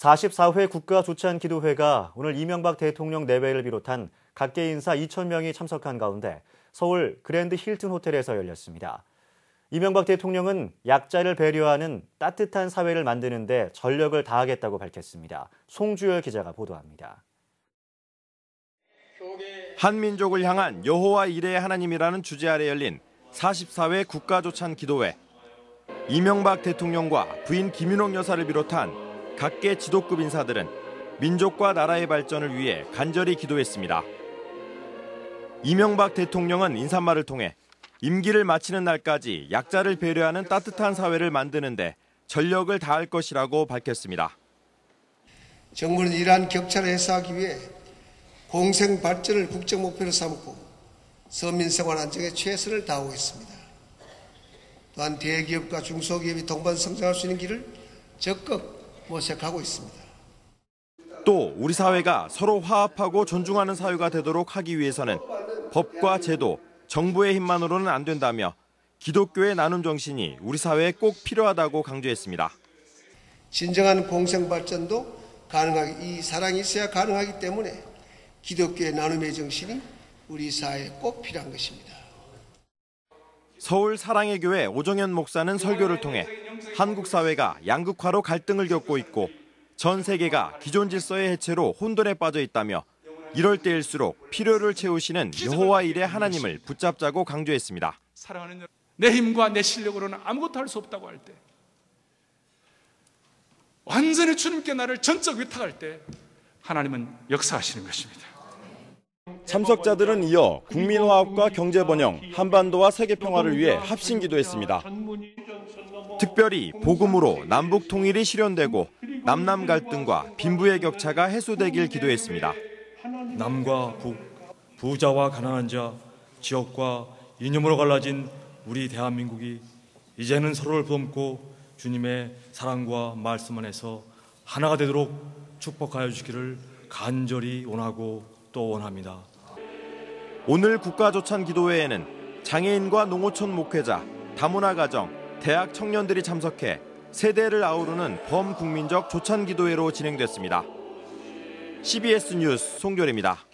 44회 국가 조찬 기도회가 오늘 이명박 대통령 내외를 비롯한 각계 인사 2,000명이 참석한 가운데 서울 그랜드 힐튼 호텔에서 열렸습니다. 이명박 대통령은 약자를 배려하는 따뜻한 사회를 만드는 데 전력을 다하겠다고 밝혔습니다. 송주열 기자가 보도합니다. 한민족을 향한 여호와 이레의 하나님이라는 주제 아래 열린 44회 국가조찬 기도회. 이명박 대통령과 부인 김윤옥 여사를 비롯한 각계 지도급 인사들은 민족과 나라의 발전을 위해 간절히 기도했습니다. 이명박 대통령은 인사말을 통해 임기를 마치는 날까지 약자를 배려하는 따뜻한 사회를 만드는데 전력을 다할 것이라고 밝혔습니다. 정부는 이러한 격차를 해소하기 위해 공생 발전을 국적 목표로 삼고 서민 생활 안정에 최선을 다하고 있습니다. 또한 대기업과 중소기업이 동반 성장할 수 있는 길을 적극 모색하고 있습니다. 또 우리 사회가 서로 화합하고 존중하는 사회가 되도록 하기 위해서는 법과 제도, 정부의 힘만으로는 안 된다며 기독교의 나눔 정신이 우리 사회에 꼭 필요하다고 강조했습니다. 진정한 공생 발전도 가능하기 이 사랑이 있어야 가능하기 때문에 기독교의 나눔의 정신이 우리 사회에 꼭 필요한 것입니다. 서울 사랑의 교회 오정현 목사는 설교를 통해 한국 사회가 양극화로 갈등을 겪고 있고 전 세계가 기존 질서의 해체로 혼돈에 빠져 있다며 이럴 때일수록 필요를 채우시는 여호와 일의 하나님을 붙잡자고 강조했습니다. 내 힘과 내 실력으로는 아무것도 할 수 없다고 할 때, 완전히 주님께 나를 전적 위탁할 때 하나님은 역사하시는 것입니다. 참석자들은 이어 국민화합과 경제번영, 한반도와 세계 평화를 위해 합심 기도했습니다. 특별히 복음으로 남북 통일이 실현되고 남남 갈등과 빈부의 격차가 해소되길 기도했습니다. 남과 북, 부자와 가난한 자, 지역과 이념으로 갈라진 우리 대한민국이 이제는 서로를 품고 주님의 사랑과 말씀 안에서 하나가 되도록 축복하여 주기를 간절히 원하고 또 원합니다. 오늘 국가조찬 기도회에는 장애인과 농어촌 목회자, 다문화 가정, 대학 청년들이 참석해 세대를 아우르는 범국민적 조찬 기도회로 진행됐습니다. CBS 뉴스 송결입니다.